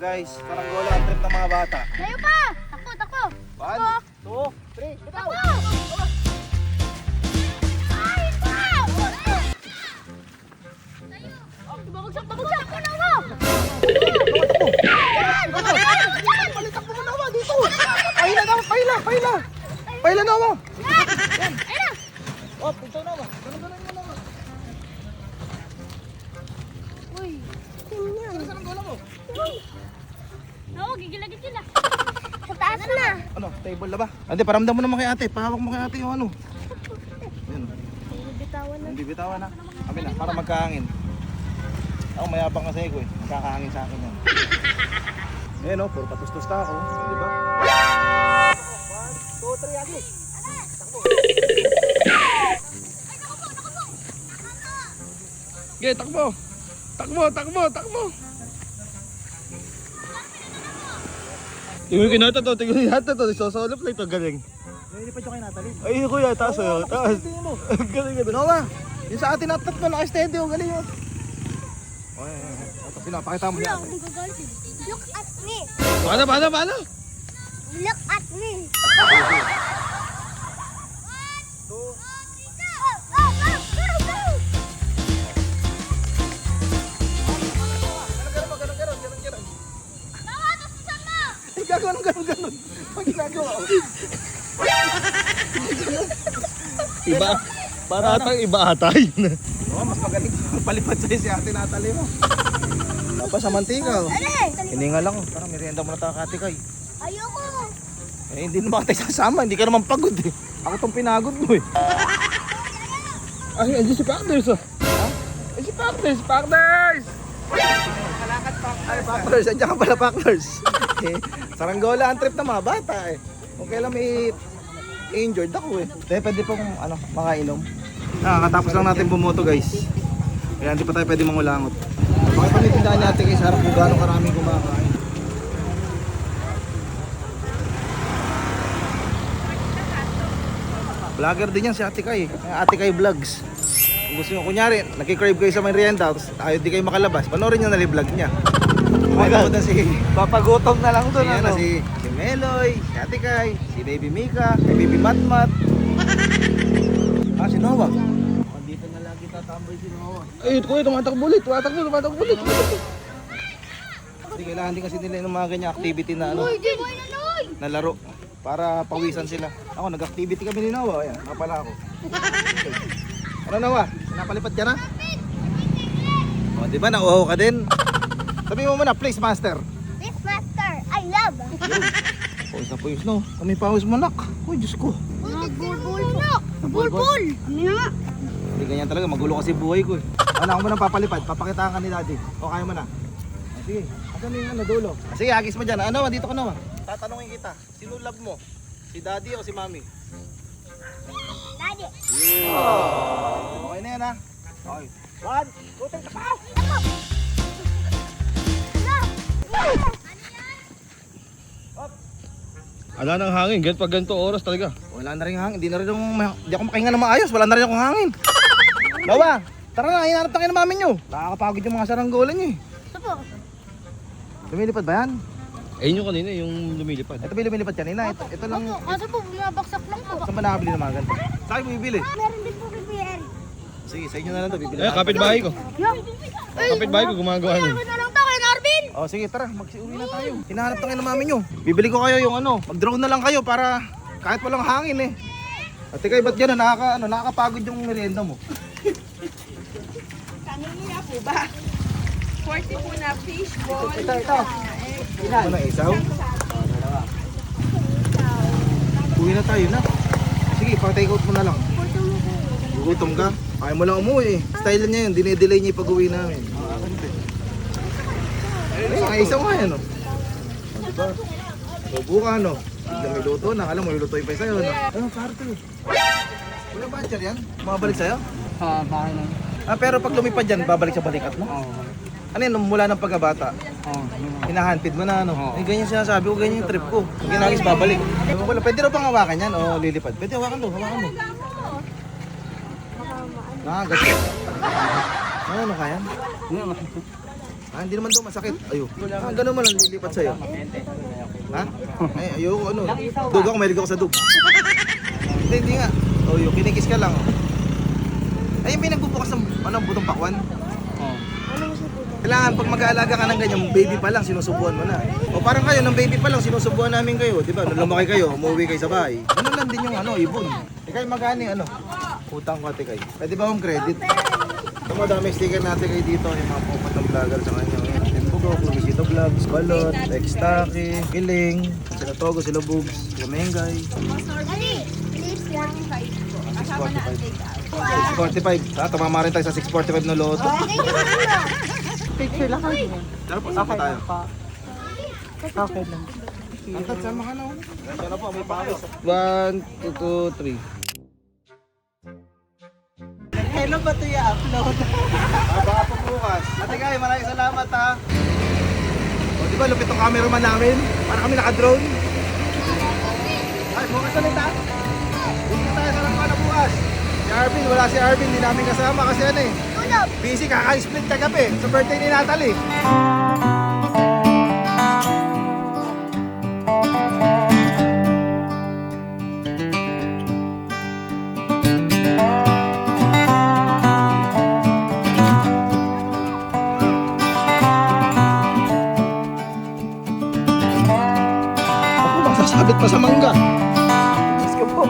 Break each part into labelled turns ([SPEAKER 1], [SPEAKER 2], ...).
[SPEAKER 1] guys, karanggola ang trip ng mga bata.
[SPEAKER 2] Layo pa! Takbo, takbo!
[SPEAKER 1] One, two, three,
[SPEAKER 2] Takbo! Bagsak, bagsak! Mo! Yan! Yan!
[SPEAKER 1] Balitak mo nawa dito! Paila na, paila, paila! Paila nawa!
[SPEAKER 2] Yan! Ayun na!
[SPEAKER 1] Oh, ito nawa. Ganun ganun mo nawa.
[SPEAKER 2] Uy! Tingnan!
[SPEAKER 1] Ano karanggola mo?
[SPEAKER 2] Uy! Oo, gigilagit sila. Sa taas na.
[SPEAKER 1] Ano, table na ba? Ante, paramdam mo naman kay ate. Pahawak mo kay ate yung ano. Yan.
[SPEAKER 2] Bitawan na.
[SPEAKER 1] Hindi bitawan na. Kami na, para magkahangin. Ako mayabang kasi ko eh. Magkakahangin sa akin yan. Ayan o, puro patustos na ako. Di ba? One, two, three.
[SPEAKER 3] Okay, takbo. Takbo, takbo, takbo. Tingnan ko nata to, tingnan ko nata to. Sosolop na ito, galing.
[SPEAKER 1] Hindi pa dyan kayo Natalie.
[SPEAKER 3] Ay, kuya, taas oh, taas. Galing, galing.
[SPEAKER 1] Noah, yung sa atin natat mo, naka-steady o, galing yun. Oh, ayan, ayan. Ito, pinapakita mo niya.
[SPEAKER 2] Look at me!
[SPEAKER 3] Paano, paano, paano?
[SPEAKER 2] Look at me!
[SPEAKER 1] Eh, gagawin ng ganun, ganun. Pag ginagawa ko.
[SPEAKER 3] Iba. Para atang iba ata yun.
[SPEAKER 1] Oh, mas magaling palipad sa'yo si ate Natalie mo. Tapos sa mantika, oh.
[SPEAKER 2] Ano?
[SPEAKER 1] Hiningal ako, parang merienda mo na tayo kati kay.
[SPEAKER 2] Ayoko!
[SPEAKER 1] Eh, hindi naman tayo sasama, hindi ka naman pagod eh. Ako tong pinagod mo eh.
[SPEAKER 3] Ay, andiyan si Partners oh.
[SPEAKER 1] Ha?
[SPEAKER 3] Eh, si Partners, Partners!
[SPEAKER 1] Ay, Packers, andyan ka pala Packers. eh, saranggola ang trip ng mga bata eh. Kung kailan may injured ako eh. Kaya pwede pong ano, makainom. Nakakatapos lang natin bumoto guys. Kaya hindi pa tayo pwede mangulangot. Pakipanitindahan niya ate guys, harap kung gaano karaming kumakain. Vlogger din yan si Ate Kai. Ate Kai Vlogs. Kung gusto nyo, kunyari, nagkikrave kayo sa merienda, tapos tayo di kayo makalabas, panoorin nyo na yung vlog niya. Kumagawa na si,
[SPEAKER 3] Papagutom na lang
[SPEAKER 1] si, ano, si, si Meloy, si Ate Kai, si Baby Mika, si Baby Matmat. ah, si Noah. Dito na lagi tatambay si Noah.
[SPEAKER 3] Ay, kuya, tumatakbo ulit, tumatakbo, tumatakbo ulit.
[SPEAKER 1] Hindi kailangan din kasi nila ng mga ganyan activity na ano, na laro para pawisan sila. Ako, nag-activity kami ni Noah. Ayan, napala ako. ano Noah? Napalipad ka na? O, di ba? Nauhaw ka din. Sabi mo muna, please master.
[SPEAKER 2] This master, I love!
[SPEAKER 1] Pawis na pawis no. Kami pawis mo nak. Uy, Diyos ko.
[SPEAKER 2] Nagbulbul na! Nagbulbul! Ano nga?
[SPEAKER 1] Hindi ganyan talaga, magulo kasi buhay ko eh. Ano ako mo nang papalipad, papakitaan ka ni daddy. O kaya mo na. Ah, sige, asan yung ano, dulo? Ah, sige, agis mo dyan. Ano, dito ka naman. Tatanungin kita, sino love mo? Si daddy o si mami?
[SPEAKER 2] Daddy!
[SPEAKER 1] Okay na yan ha. Okay. One, two, three, tapaw!
[SPEAKER 3] Ala nang hangin, ganit pag ganito oras talaga.
[SPEAKER 1] Wala na rin hangin, hindi na rin yung, hindi ako makahinga na maayos, wala na rin akong hangin. Bawa, tara na, hinanap tayo ng mami nyo. Nakakapagod yung mga saranggolan nyo eh.
[SPEAKER 2] Ito po.
[SPEAKER 1] Lumilipad ba yan?
[SPEAKER 3] Ayun yung kanina, yung lumilipad.
[SPEAKER 1] Ito ba yung lumilipad kanina? Ito, ito lang.
[SPEAKER 2] Opo, kaso po, bumabaksak lang po.
[SPEAKER 1] Saan ba nakabili ng mga ganito? Sa akin mo bibili.
[SPEAKER 2] Meron din po PPL.
[SPEAKER 1] Sige, sa inyo na lang to bibili.
[SPEAKER 3] Eh, kapitbahay ko.
[SPEAKER 2] Yo!
[SPEAKER 3] Kapitbahay ko gumagawa nun.
[SPEAKER 2] Ano na lang?
[SPEAKER 1] Oh, sige, tara, magsiuwi na tayo. Hinahanap tayo ng mami nyo. Bibili ko kayo yung ano, mag-drone na lang kayo para kahit walang hangin eh. At ikaw, ba't yan? Nakaka, ano, nakakapagod yung merienda mo.
[SPEAKER 4] Kanina po ba? 40 po na fish ball.
[SPEAKER 1] Ito, ito. Ano na, isaw? Uwi na tayo na. Sige, pa-take out mo na lang. Gugutom ka? Ayaw mo lang umuwi eh. Style niya yun, dinedelay niya yung pag-uwi namin. Ay, isaw nga yan oh. Oh, diba? Bobo ka no? Hindi may luto na, alam mo, lulutuin pa sa'yo no? Ano, parto eh. Wala ba dyan yan? Bumabalik sa'yo?
[SPEAKER 5] Ha, bakit lang?
[SPEAKER 1] Ah, pero pag lumipad dyan, babalik sa balikat mo?
[SPEAKER 5] Oo.
[SPEAKER 1] Ano yun, mula ng pagkabata?
[SPEAKER 5] Oo.
[SPEAKER 1] Hinahandpid mo na ano?
[SPEAKER 5] Oo.
[SPEAKER 1] Eh, ganyan sinasabi ko, ganyan yung trip ko. Pag ginagis, babalik. Ewan ko lang, pwede raw bang hawakan yan o lilipad? Pwede hawakan mo, hawakan mo. Ah, ganyan. Ano, ano kaya?
[SPEAKER 5] Ano?
[SPEAKER 1] Ah, hindi naman daw masakit. Ayo. Ah, ganun mo lang lilipat sa'yo. Ha? Ay, ayoko ano. Dug ako, mahilig ako sa dug. Hindi, hindi nga. Oh, yung kinikis ka lang. oh. Ay, yung pinagbubukas ng ano, butong pakwan.
[SPEAKER 3] Oh.
[SPEAKER 1] Kailangan pag mag-aalaga ka ng ganyan, baby pa lang, sinusubuan mo na. O parang kayo, nung baby pa lang, sinusubuan namin kayo. Di ba? Lumaki kayo, umuwi kayo sa bahay. Ganun lang din yung ano, ibon. E kayo magkano yung ano? Utang ko ate kayo. Pwede ba home credit? Ito mo, dami sticker natin kayo dito. Yung mga pupat ng vlogger sa kanya. Timbugo, Kumisito Vlogs, Balot, Extaki, Kiling, sila Togo, sila Boobs, sila Mengay.
[SPEAKER 2] Ali, please lang.
[SPEAKER 4] 45 po. Kasama na ang take out.
[SPEAKER 1] 645. Ah, tumama rin tayo sa 645 na loto.
[SPEAKER 4] Picture lang kami.
[SPEAKER 1] Tara po, saan tayo?
[SPEAKER 4] Okay lang.
[SPEAKER 1] Angkat, sama ka na. na po, may pawis. 1, 2, 2, 3.
[SPEAKER 4] Hello ba ito i-upload?
[SPEAKER 1] Ah, baka po bukas. Ate Guy, maraming salamat ha. O, di ba lupit ang cameraman namin? Para kami naka-drone. Ay, bukas ulit ha. Dito tayo sa Lampana bukas. Si Arvin, wala si Arvin, hindi namin kasama kasi ano eh. Busy, kaka-split kagabi sa birthday ni Natalie. Masasabit pa sa mangga. Diyos ko po.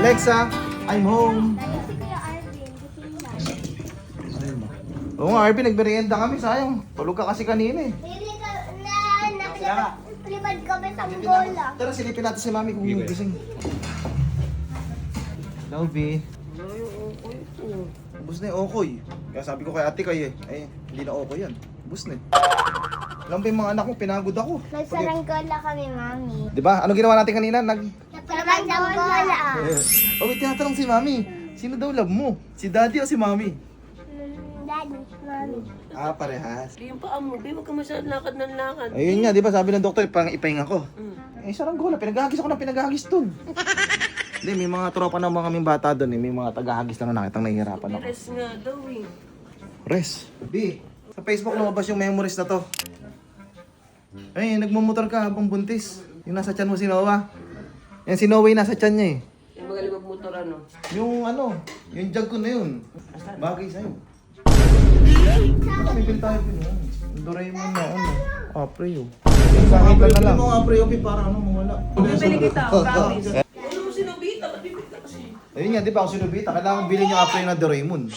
[SPEAKER 1] Alexa, I'm home. Oo nga, Arvin, nagmerienda kami, sayang. Tulog ka kasi kanina eh.
[SPEAKER 2] Hindi ka nakilipad kami sa bola.
[SPEAKER 1] Tara, silipin natin si Mami kung gising. Hello, B. Ubus na yung okoy. Kaya sabi ko kay ate kayo eh. Ay, hindi na okoy yan. Ubus na eh. Alam ba yung mga anak mo, pinagod ako.
[SPEAKER 2] Nagsaranggola kami, mami.
[SPEAKER 1] Di ba? Ano ginawa natin kanina? Nag...
[SPEAKER 2] Nagsaranggola.
[SPEAKER 1] Oh, may tinatanong si Mami. Sino daw love mo? Si Daddy o si Mami? Ah, parehas.
[SPEAKER 5] Yung paa mo, babe, huwag ka masyadong lakad ng lakad.
[SPEAKER 1] Ayun nga, di ba sabi ng doktor, pang ipahinga ko.
[SPEAKER 5] Mm.
[SPEAKER 1] Eh, saranggola, pinagahagis ako ng pinagahagis dun. Hindi, may mga tropa ng mga kaming bata dun eh. May mga tagahagis na nakitang nahihirapan ako.
[SPEAKER 5] Rest nga daw eh.
[SPEAKER 1] Res. B, sa Facebook lumabas yung memories na to. Ay, nagmumotor ka habang buntis. Yung nasa tiyan mo si Noah. Yan si Noah yung nasa tiyan niya eh.
[SPEAKER 5] Yung magaling magmotor ano.
[SPEAKER 1] Yung ano, yung jug ko na yun. Bagay sa'yo. Doraemon na ano. Apre yun. Lang na lang. Yung apre yun para ano, mawala.
[SPEAKER 4] Bibili kita, promise.
[SPEAKER 5] Ano mo?
[SPEAKER 1] Ayun nga, di ba ako sinubita? Kailangan bilhin yung apre na Doraemon.